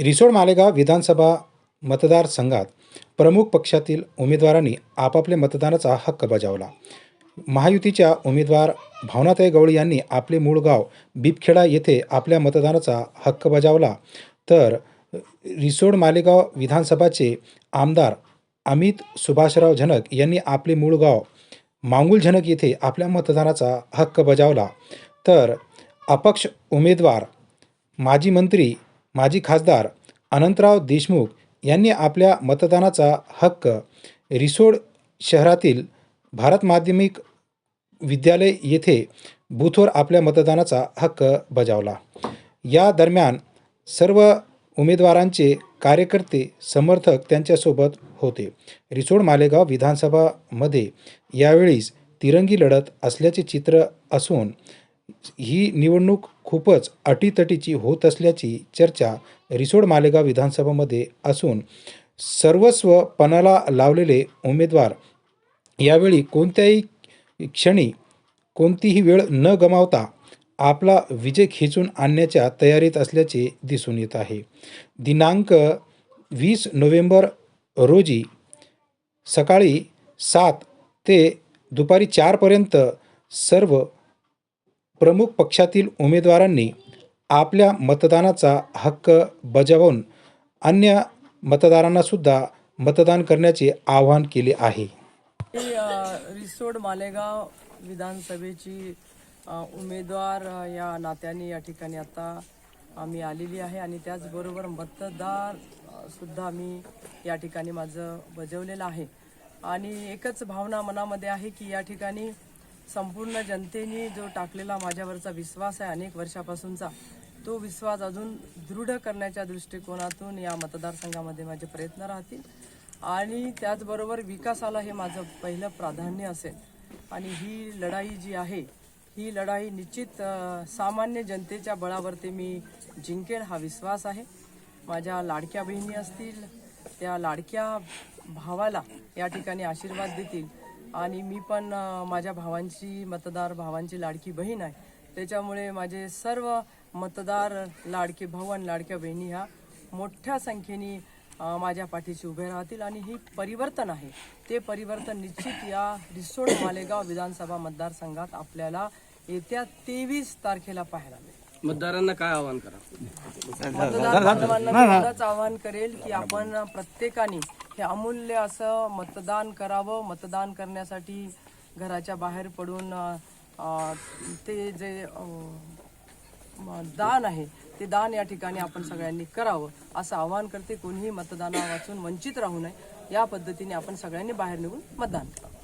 रिसोड मालेगाव विधानसभा मतदारसंघात प्रमुख पक्षातील उमेदवारांनी आपापल्या मतदानाचा हक्क बजावला. महायुतीच्या उमेदवार भावनाताई गवळी यांनी आपले मूळ गाव बिबखेडा येथे आपल्या मतदानाचा हक्क बजावला. तर रिसोड मालेगाव विधानसभाचे आमदार अमित सुभाषराव झनक यांनी आपले मूळ गाव मांगुल झनक येथे आपल्या मतदानाचा हक्क बजावला. तर अपक्ष उमेदवार माजी मंत्री माजी खासदार अनंतराव देशमुख यांनी आपल्या मतदानाचा हक्क रिसोड शहरातील भारत माध्यमिक विद्यालय येथे बूथवर आपल्या मतदानाचा हक्क बजावला. या दरम्यान सर्व उमेदवारांचे कार्यकर्ते समर्थक त्यांच्यासोबत होते. रिसोड मालेगाव विधानसभामध्ये यावेळीस तिरंगी लढत असल्याचे चित्र असून ही निवडणूक खूपच अटीतटीची होत असल्याची चर्चा रिसोड मालेगाव विधानसभामध्ये असून सर्वस्व पणाला लावलेले उमेदवार यावेळी कोणत्याही क्षणी कोणतीही वेळ न गमावता आपला विजय खेचून आणण्याच्या तयारीत असल्याचे दिसून येत आहे. दिनांक वीस नोव्हेंबर रोजी सकाळी सात ते दुपारी चारपर्यंत सर्व प्रमुख पक्षातील उमेदवारांनी आपल्या मतदानाचा हक्क बजावून अन्य मतदारांनासुद्धा मतदान करण्याचे आवाहन केले आहे. रिसोड मालेगाव विधानसभेची उमेदवार या नात्याने या ठिकाणी आता आम्ही आलेली आहे आणि त्याचबरोबर मतदार सुद्धा मी या ठिकाणी माझं बजावलेलं आहे. आणि एकच भावना मनामध्ये आहे की या ठिकाणी संपूर्ण जनतेने जो टाकलेला माझ्यावरचा विश्वास आहे अनेक वर्षापासूनचा तो विश्वास अजून दृढ करण्याच्या दृष्टिकोनातून या मतदारसंघामध्ये माझे प्रयत्न राहतील. आणि त्याचबरोबर विकासाला हे माझं पहिलं प्राधान्य असेल. आणि ही लढाई जी आहे ही लढाई निश्चित सामान्य जनतेच्या बळावरती मी जिंकेन हा विश्वास आहे. माझ्या लाडक्या बहिणी असतील त्या लाडक्या भावाला या ठिकाणी आशीर्वाद देतील. आणि मी पण माझ्या भावांची मतदार भावांची लाडकी बहीण आहे. त्याच्यामुळे माझे सर्व मतदार लाडके भाऊ आणि लाडक्या बहिणी ह्या मोठ्या संख्येने माझ्या पाठीशी उभे राहतील आणि ही परिवर्तन आहे. ते परिवर्तन निश्चित या रिसोड मालेगाव विधानसभा मतदारसंघात आपल्याला येत्या तेवीस तारखेला पाहायला मिळेल. मतदारांना काय आवाहन करा? मतदार बांधवांना मी एवढंच आवाहन करेल की आपण प्रत्येकाने हे अमूल्य असं मतदान करावं मतदान करण्यासाठी घराच्या बाहेर पडून ते जे दान आहे ते दान या ठिकाणी आपण सगळ्यांनी करावं असं आवाहन करते. कोणीही मतदाना वाचून वंचित राहू नये. या पद्धतीने आपण सगळ्यांनी बाहेर निघून मतदान करावं.